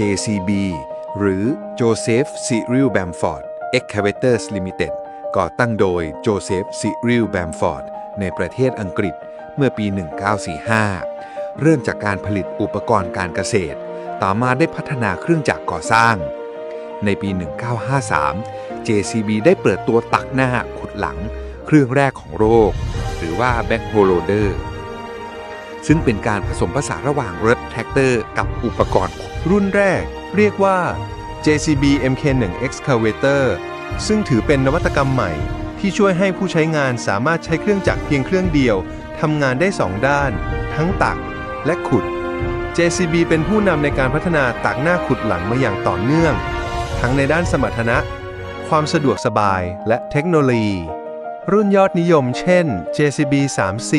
JCB หรือ Joseph Cyril Bamford Excavators Limited ก่อตั้งโดย Joseph Cyril Bamford ในประเทศอังกฤษเมื่อปี 1945 เริ่มจากการผลิตอุปกรณ์การเกษตร ต่อมาได้พัฒนาเครื่องจักรก่อสร้าง ในปี 1953 JCB ได้เปิดตัวตักหน้าขุดหลัง เครื่องแรกของโลกหรือว่า Backhoe Loader ซึ่งเป็นการผสมผสานระหว่างรถแท็กเตอร์กับอุปกรณ์ รุ่นแรก เรียกว่า JCB MK1 Excavator ซึ่งถือเป็นนวัตกรรมใหม่ ที่ช่วยให้ผู้ใช้งานสามารถใช้เครื่องจักรเพียงเครื่องเดียวทำงานได้สองด้าน ทั้งตักและขุด JCB เป็นผู้นำในการพัฒนาตักหน้าขุดหลังมาอย่างต่อเนื่อง ทั้งในด้านสมรรถนะ ความสะดวกสบายและเทคโนโลยี รุ่นยอดนิยมเช่น JCB 3C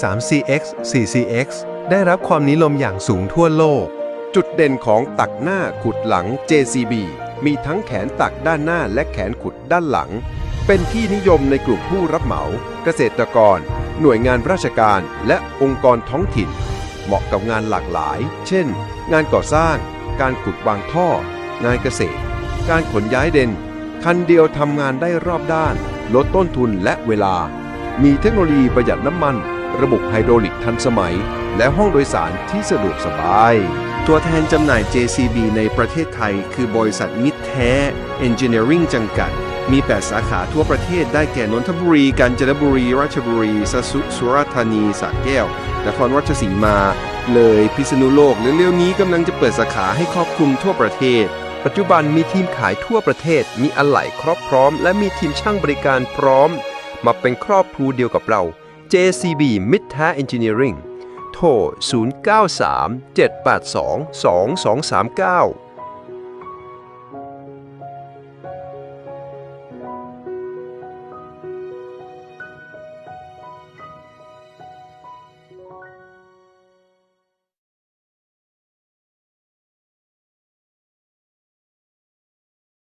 3CX 4CX ได้รับความนิยมอย่างสูงทั่วโลก จุดเด่นของตักหน้าขุดหลัง JCB มีทั้งแขนตักด้านหน้าและแขนขุดด้านหลัง เป็นที่นิยมในกลุ่มผู้รับเหมา เกษตรกร หน่วยงานราชการและองค์กรท้องถิ่น เหมาะกับงานหลากหลาย เช่น งานก่อสร้าง การขุดวางท่อ งานเกษตร การขนย้ายเด่น คันเดียวทำงานได้รอบด้าน ลดต้นทุนและเวลา มีเทคโนโลยีประหยัดน้ำมัน ระบบไฮดรอลิกทันสมัย และห้องโดยสารที่สะดวกสบาย ตัวแทนจำหน่าย JCB ในประเทศไทย คือบริษัทมิตรแท้ Engineering จำกัด มี 8 สาขาทั่วประเทศได้แก่นนทบุรี กาญจนบุรี ราชบุรีสสุสุราษฎร์ธานีสระแก้วนครราชสีมา เลยพิษณุโลกและเร็วๆนี้กำลังจะเปิดสาขาให้ครอบคลุมทั่วประเทศ ปัจจุบันมีทีมขายทั่วประเทศ มีอะไหล่ครอบพร้อม และมีทีมช่างบริการพร้อม มาเป็นครอบครัวเดียวกับเรา JCB m i d t a Engineering โทร 093 782 2239